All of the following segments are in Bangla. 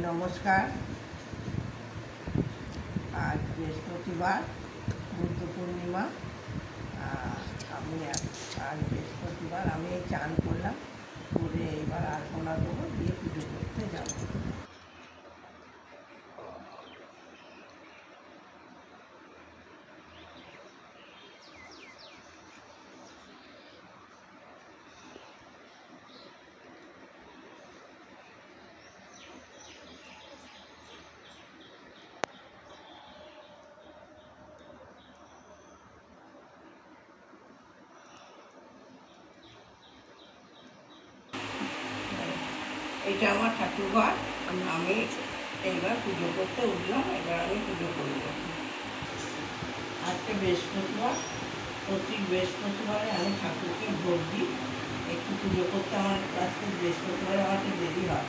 নমস্কার। আজ বৃহস্পতিবার, বুদ্ধ পূর্ণিমা। আমি আজ বৃহস্পতিবার আমি চান করলাম। করে এইবার আলপনা দেবো, দিয়ে পুজো করতে যাব। এটা আমার ঠাকুরঘর। আমি এইবার পুজো করতে উঠলাম, এবার আমি পুজো করব। আজকে বৃহস্পতিবার, প্রতি বৃহস্পতিবারে আমি ঠাকুরকে ভোগ দিই। একটু পুজো করতে আমার আজকে বৃহস্পতিবারে আমার একটু দেরি হয়।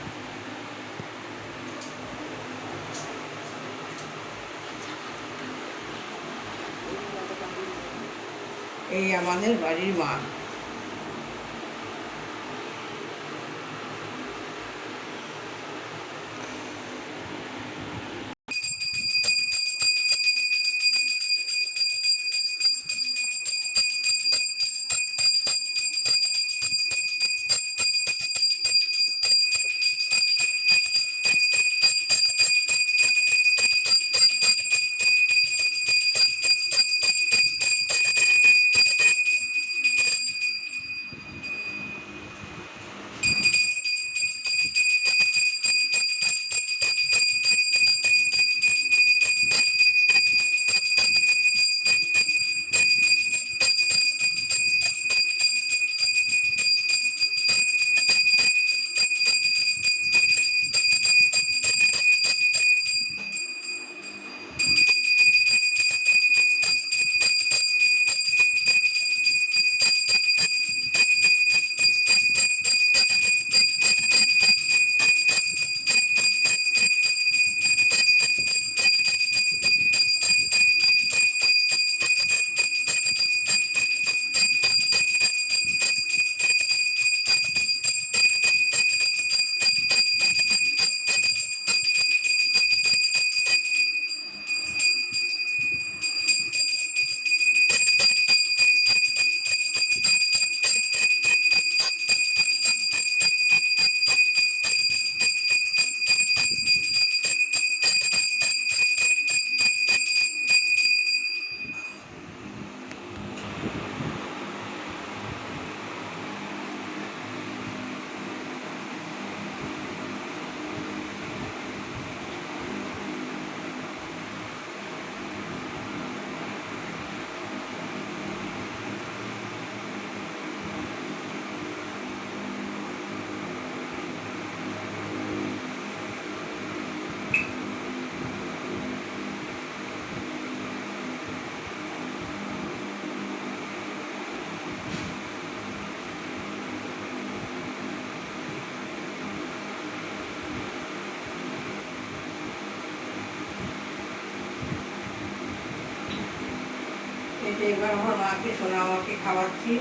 এই আমাদের বাড়ির মা এবার আমার মাকে সোনা আমাকে খাওয়াচ্ছি।